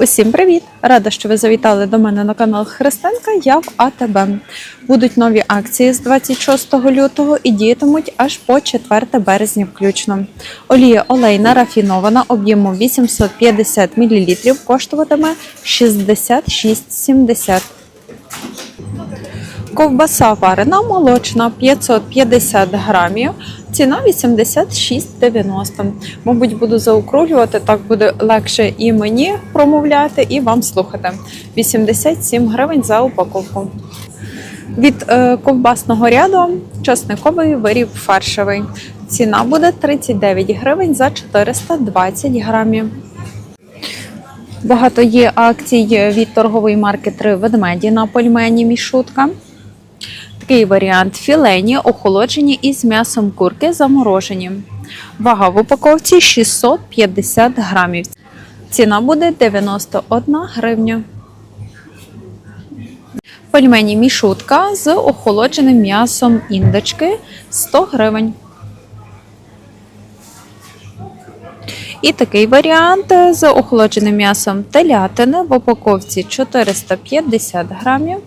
Усім привіт! Рада, що ви завітали до мене на канал Христенка. Я в АТБ. Будуть нові акції з 26 лютого і діятимуть аж по 4 березня включно. Олія олейна рафінована об'ємом 850 мл коштуватиме 66,70. Ковбаса варена молочна 550 грамів. Ціна 86,90. Мабуть, буду заокруглювати, так буде легше і мені промовляти, і вам слухати. 87 гривень за упаковку. Від е, ковбасного ряду часниковий виріб фаршевий. Ціна буде 39 гривень за 420 грамів. Багато є акцій від торгової марки «Три ведмеді на пельмені мішутка. Такий варіант філені, охолоджені із м'ясом курки заморожені. Вага в упаковці 650 грамів. Ціна буде 91 гривня. Пельмені мішутка з охолодженим м'ясом індички 100 гривень. І такий варіант з охолодженим м'ясом телятини в упаковці 450 грамів.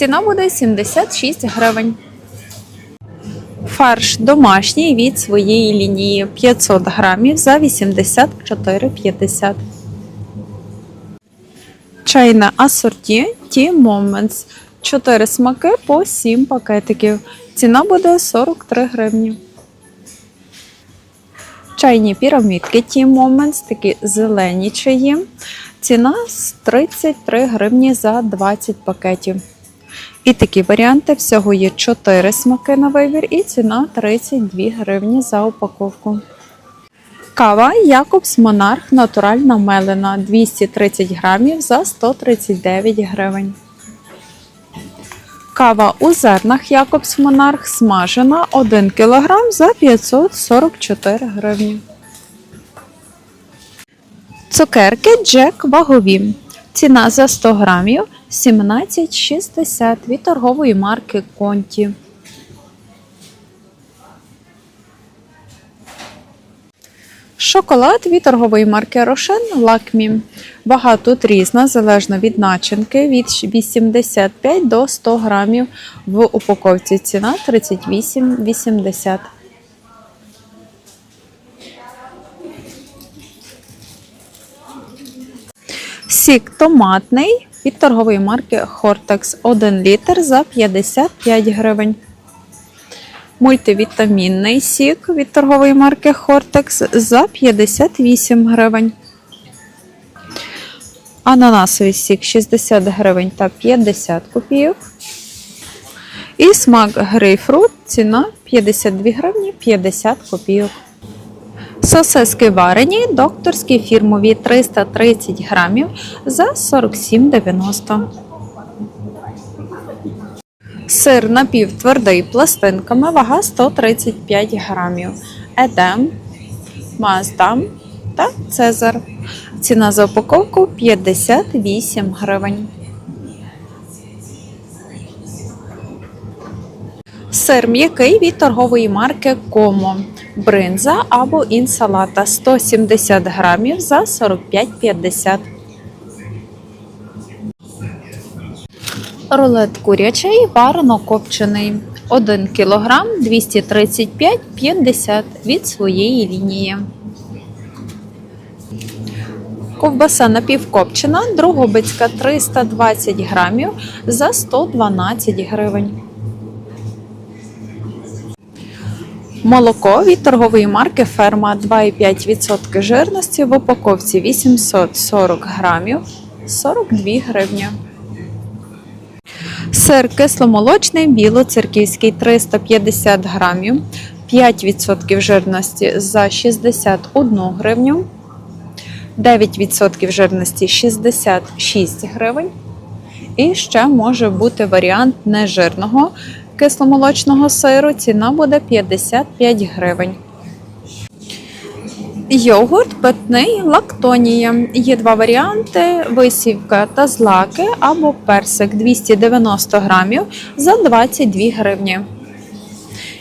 Ціна буде 76 гривень. Фарш домашній від своєї лінії 500 грамів за 84,50. Чайне асорті Tea Moments. 4 смаки по 7 пакетиків. Ціна буде 43 гривні. Чайні пірамідки Tea Moments, такі зелені чаї. Ціна з 33 гривні за 20 пакетів. І такі варіанти всього є 4 смаки на вибір, і ціна 32 гривні за упаковку. Кава Якобс Монарх натуральна мелена 230 грамів за 139 гривень. Кава у зернах Якобс Монарх смажена 1 кг за 544 гривні. Цукерки Джек вагові. Ціна за 100 грамів 17,60 від торгової марки Конті. Шоколад від торгової марки Рошен Лакмі. Вага тут різна, залежно від начинки, від 85 до 100 грамів в упаковці. Ціна 38,80. Сік томатний від торгової марки Hortex 1 літр за 55 гривень. Мультивітамінний сік від торгової марки Hortex за 58 гривень. Ананасовий сік 60 гривень та 50 копійок. І смак грейпфрут ціна 52 гривні 50 копійок. Сосиски варені, докторські фірмові 330 грамів за 47,90. Сир напівтвердий пластинками, вага 135 грамів. Едем, Маздам та Цезар. Ціна за упаковку 58 гривень. Сир м'який від торгової марки Комо. Бринза або інсалата 170 грамів за 45,50. Рулет курячий варено копчений 1 кг 235,50 від своєї лінії. Ковбаса напівкопчена, Другобицька 320 грамів за 112 гривень. Молоко від торгової марки Ферма 2,5% жирності в упаковці 840 грамів 42 гривні. Сир кисломолочний білоцерківський 350 грамів 5% жирності за 61 гривню. 9% жирності 66 гривень. І ще може бути варіант нежирного кисломолочного сиру. Ціна буде 55 гривень. Йогурт питний лактонія. Є два варіанти: висівка та злаки або персик 290 грамів за 22 гривні.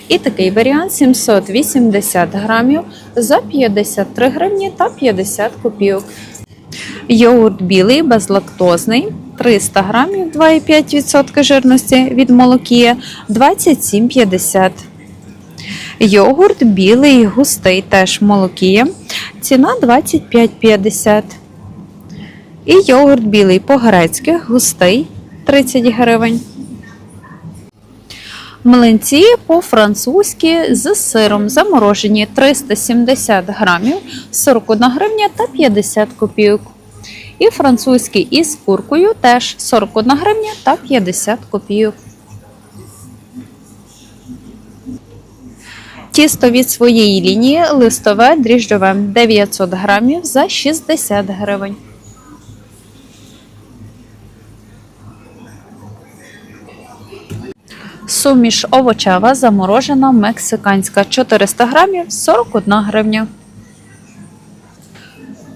І такий варіант 780 грамів за 53 гривні та 50 копійок. Йогурт білий безлактозний 300 грамів 2,5% жирності від молокія 27,50. Йогурт білий густий теж молокія. Ціна 25,50. І йогурт білий по-грецьки густий 30 гривень. Млинці по-французьки з сиром заморожені 370 грамів, 41 гривня та 50 копійок. І французькі із куркою теж 41 гривня та 50 копійок. Тісто від своєї лінії листове дріжджове 900 грамів за 60 гривень. Суміш овочева заморожена мексиканська 400 грамів 41 гривня.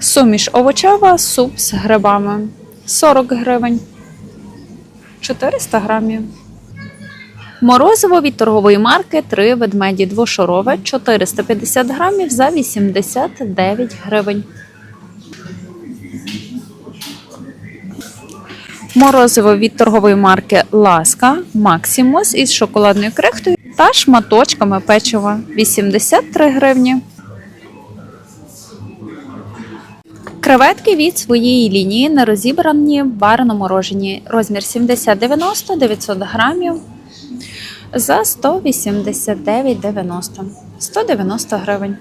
Суміш овочева суп з грибами 40 гривень. 400 грамів. Морозиво від торгової марки 3 ведмеді двошорове 450 грамів за 89 гривень. Морозиво від торгової марки Ласка Максимус із шоколадною крихтою та шматочками печива 83 гривні. Креветки від своєї лінії не розібрані варено морожені. Розмір 70-90 900 грамів за 189,90 190 гривень.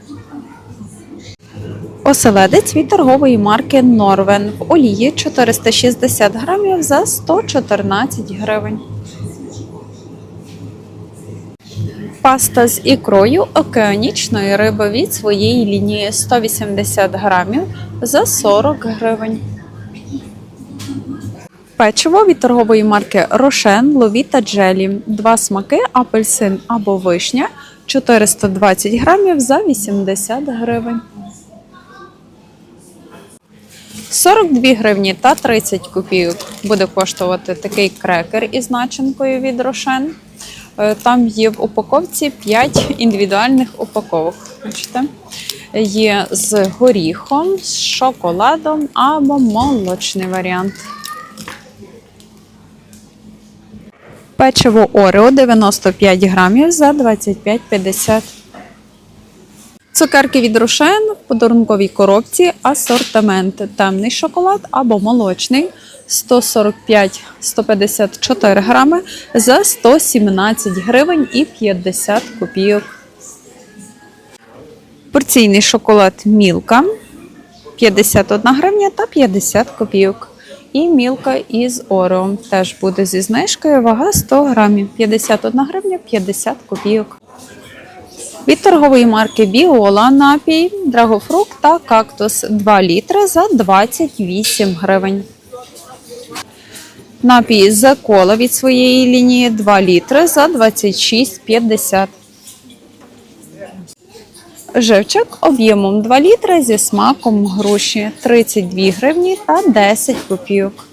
Оселедець від торгової марки Норвен в олії 460 грамів за 114 гривень. Паста з ікрою океанічної риби від своєї лінії 180 грамів за 40 гривень. Печиво від торгової марки Рошен, Ловіта Джелі. Два смаки апельсин або вишня 420 грамів за 80 гривень. 42 гривні та 30 копійок буде коштувати такий крекер із начинкою від Рошен. Е, Там є в упаковці 5 індивідуальних упаковок. Бачите? Є з горіхом, з шоколадом або молочний варіант. Печиво Орео 95 грамів за 25,50. Цукерки від Рошен в подарунковій коробці асортимент темний шоколад або молочний 145-154 грами за 117 гривень і 50 копійок. Порційний шоколад Мілка 51 гривня та 50 копійок. І мілка із Орео теж буде зі знижкою. Вага 100 грамів 51 гривня 50 копійок. Від торгової марки Біола напій, драгофрукт та кактус 2 літри за 28 гривень. Напій з кола від своєї лінії 2 літри за 26,50. Живчик об'ємом 2 літри зі смаком груші 32 гривні та 10 копійок.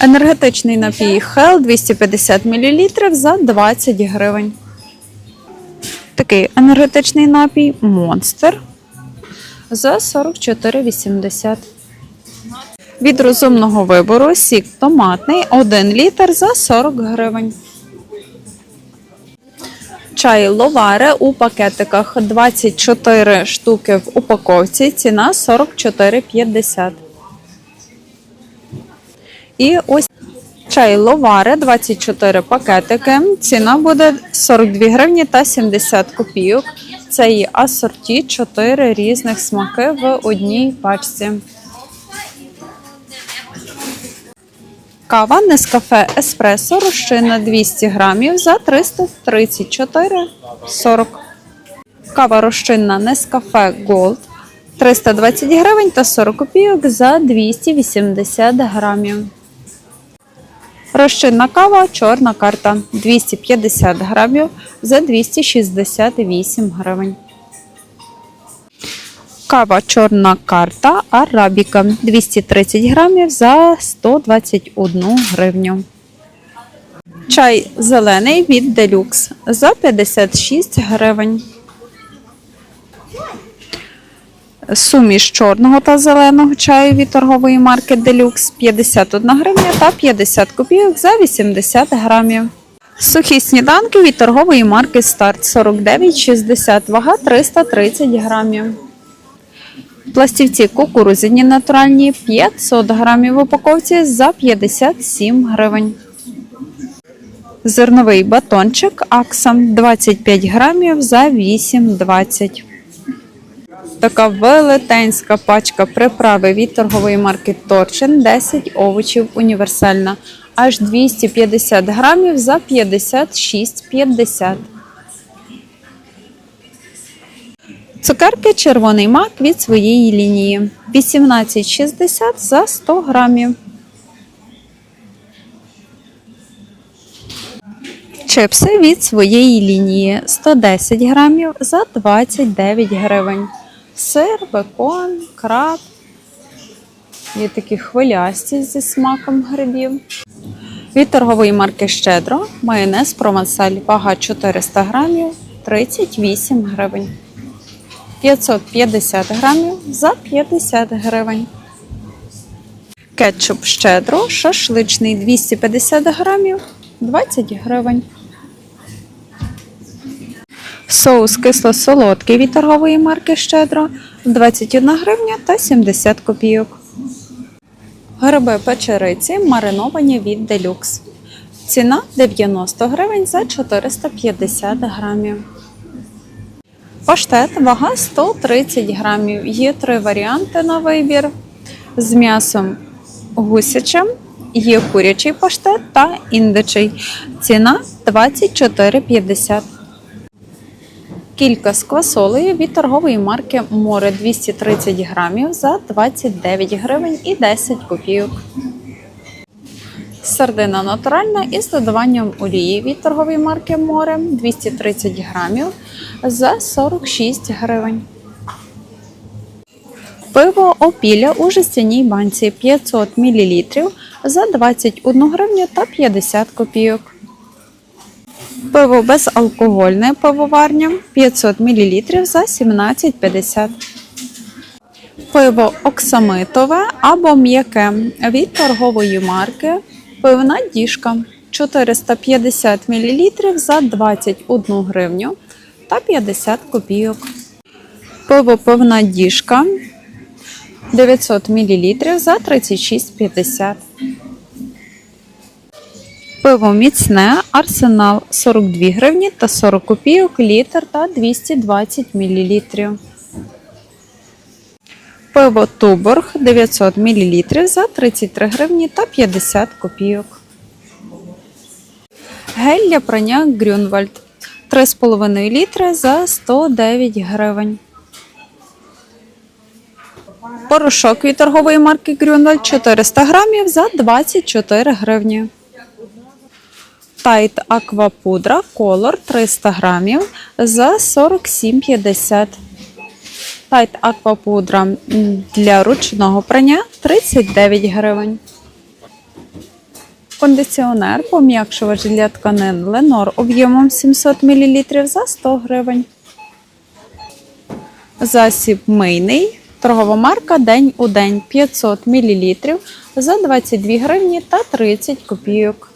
Енергетичний напій Hell 250 мл за 20 гривень. Такий енергетичний напій Monster за 44,80. Від розумного вибору сік томатний 1 літр за 40 гривень. Чай ловаре у пакетиках 24 штуки в упаковці. Ціна 44,50. І ось чай ловаре 24 пакетики. Ціна буде 42 гривні та 70 копійок. Це є асорті 4 різних смаки в одній пачці. Кава Нескафе Еспресо розчинна 200 грамів за 334,40. Кава розчинна Нескафе Gold 320 гривень та 40 копійок за 280 грамів. Розчинна кава чорна карта 250 грамів за 268 гривень. Кава чорна карта арабіка 230 грамів за 121 гривню. Чай зелений від делюкс за 56 гривень. Суміш чорного та зеленого чаю від торгової марки Deluxe 51 гривня та 50 копійок за 80 грамів. Сухі сніданки від торгової марки Старт 49,60, вага 330 грамів. Пластівці кукурудзяні натуральні 500 грамів в упаковці за 57 гривень. Зерновий батончик Аксам 25 грамів за 8,20. Така велетенська пачка приправи від торгової марки Торчин 10 овочів універсальна. Аж 250 грамів за 56,50. Цукерки червоний мак від своєї лінії 18,60 за 100 грамів. Чипси від своєї лінії 110 грамів за 29 гривень. Сир, бекон, краб. Є такі хвилясті зі смаком грибів. Від торгової марки Щедро майонез провансаль вага 400 грамів 38 гривень. 550 грамів за 50 гривень. Кетчуп щедро, шашличний 250 грамів 20 гривень. Соус кисло-солодкий від торгової марки Щедро 21 гривня та 70 копійок. Гриби печериці мариновані від Делюкс. Ціна 90 гривень за 450 грамів. Паштет вага 130 грамів. Є три варіанти на вибір з м'ясом гусячим, є курячий паштет та індичий. Ціна 24,50. Кілька з квасолею від торгової марки Море 230 грамів за 29 гривень і 10 копійок. Сардина натуральна із додаванням олії від торгової марки Море 230 грамів за 46 гривень. Пиво опіля у жестяній банці 500 мл за 21 гривню та 50 копійок. Пиво безалкогольне пивоварня 500 мл за 17,50. Пиво оксамитове або м'яке від торгової марки Пивна діжка 450 мл за 21 гривню та 50 копійок. Пиво пивна діжка 900 мл за 36,50. Пиво міцне Арсенал 42 гривні та 40 копійок літр та 220 мл. Пиво Туборг 900 мл за 33 гривні та 50 копійок. Гель для прання Грюнвальд 3,5 літри за 109 гривень. Порошок від торгової марки Грюнвальд 400 грамів за 24 гривні. Тайт Аквапудра Колор 300 грамів за 47,50. Тайт Аквапудра для ручного прання 39 гривень. Кондиціонер пом'якшувач для тканин Ленор об'ємом 700 мл за 100 гривень. Засіб мийний. Торгова марка День у день 500 мл за 22 гривні та 30 копійок.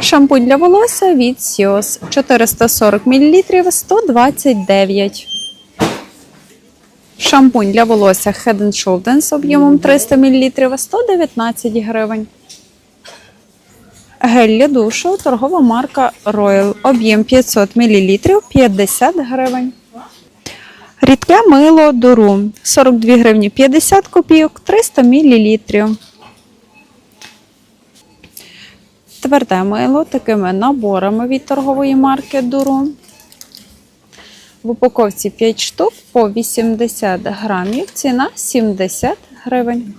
Шампунь для волосся від Сіос 440 мл 129. Шампунь для волосся Head Shoulders об'ємом 300 мл 119 гривень. Гель для душу торгова марка Royal об'єм 500 мл 50 гривень. Рідке мило Дуру 42 гривні 50 копійок 300 мл. Тверде мило такими наборами від торгової марки Дуру. В упаковці 5 штук по 80 грамів. Ціна 70 гривень.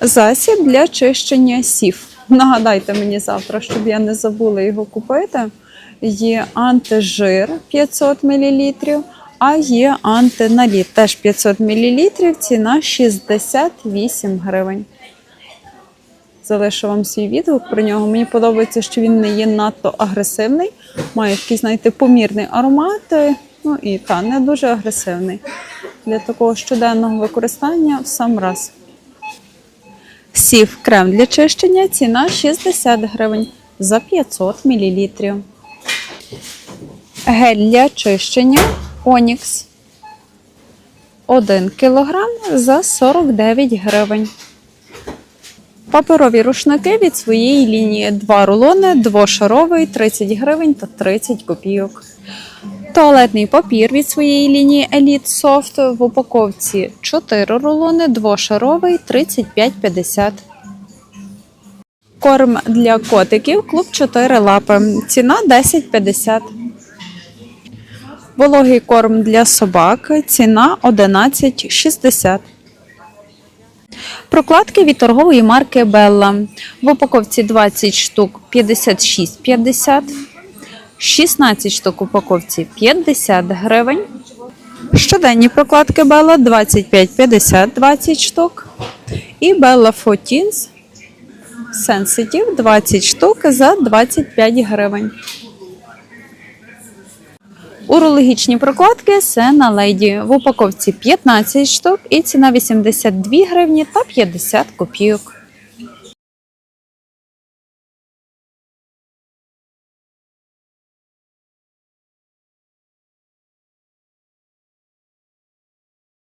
Засіб для чищення сів. Нагадайте мені завтра, щоб я не забула його купити. Є антижир 500 мл, а є антиналіт теж 500 мл. Ціна 68 гривень. залишу вам свій відгук про нього. Мені подобається, що він не є надто агресивний, має такий, знаєте, помірний аромат. е, Ну і та не дуже агресивний. Для такого щоденного використання в сам раз. Сів крем для чищення, ціна 60 гривень за 500 мл. Гель для чищення Онікс 1 кг за 49 гривень. Паперові рушники від своєї лінії 2 рулони, двошаровий 30 гривень та 30 копійок. Туалетний папір від своєї лінії Elite Soft в упаковці 4 рулони, двошаровий 35,50. Корм для котиків клуб 4 лапи. Ціна 10,50. Вологий корм для собак. Ціна 11,60. Прокладки від торгової марки Bella. В упаковці 20 штук 56,50. 16 штук в упаковці 50 гривень. Щоденні прокладки Bella 25,50 20 штук. І Bella Teens Sensitive 20 штук за 25 гривень. Урологічні прокладки Сена Леді в упаковці 15 штук і ціна 82 гривні та 50 копійок.